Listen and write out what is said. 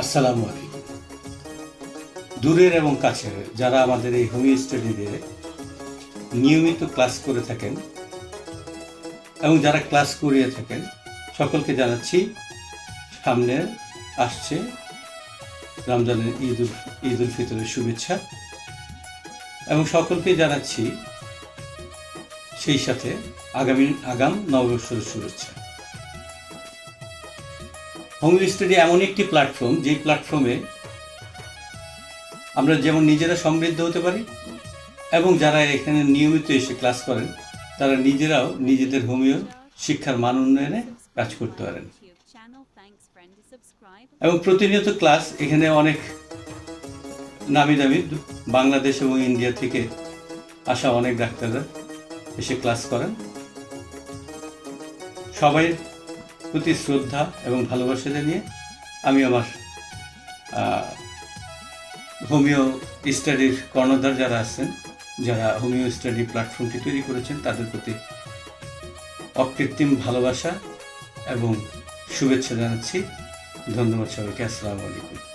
আসসালামু আলাইকুম। দূরের এবং কাছের যারা আমাদের এই হোমিও স্টাডিতে নিয়মিত ক্লাস করে থাকেন এবং যারা ক্লাস করিয়ে থাকেন, সকলকে জানাচ্ছি সামনে আসছে রমজানের ঈদ উল ঈদ উল ফিতরের শুভেচ্ছা এবং সকলকে জানাচ্ছি সেই সাথে আগামী আগাম নববর্ষের শুভেচ্ছা। হোমিও স্টাডি এমন একটি প্ল্যাটফর্ম যেই প্ল্যাটফর্মে আমরা যেমন নিজেরা সমৃদ্ধ হতে পারি, এবং যারা এখানে নিয়মিত এসে ক্লাস করেন, তারা নিজেরাও নিজেদের হোমিও শিক্ষার মান উন্নয়নে কাজ করতে পারেন। এবং প্রতিনিয়ত ক্লাস এখানে অনেক নামি দামি বাংলাদেশ এবং ইন্ডিয়া থেকে আসা অনেক ডাক্তাররা এসে ক্লাস করেন। সবাই প্রতি শ্রদ্ধা এবং ভালোবাসা জানিয়ে আমি আমার হোমিও স্টাডির কর্ণধার যারা আছেন, যারা হোমিও স্টাডি প্ল্যাটফর্মটি তৈরি করেছেন, তাদের প্রতি অকৃত্রিম ভালোবাসা এবং শুভেচ্ছা জানাচ্ছি। ধন্যবাদ সবাইকে। আসসালামু আলাইকুম।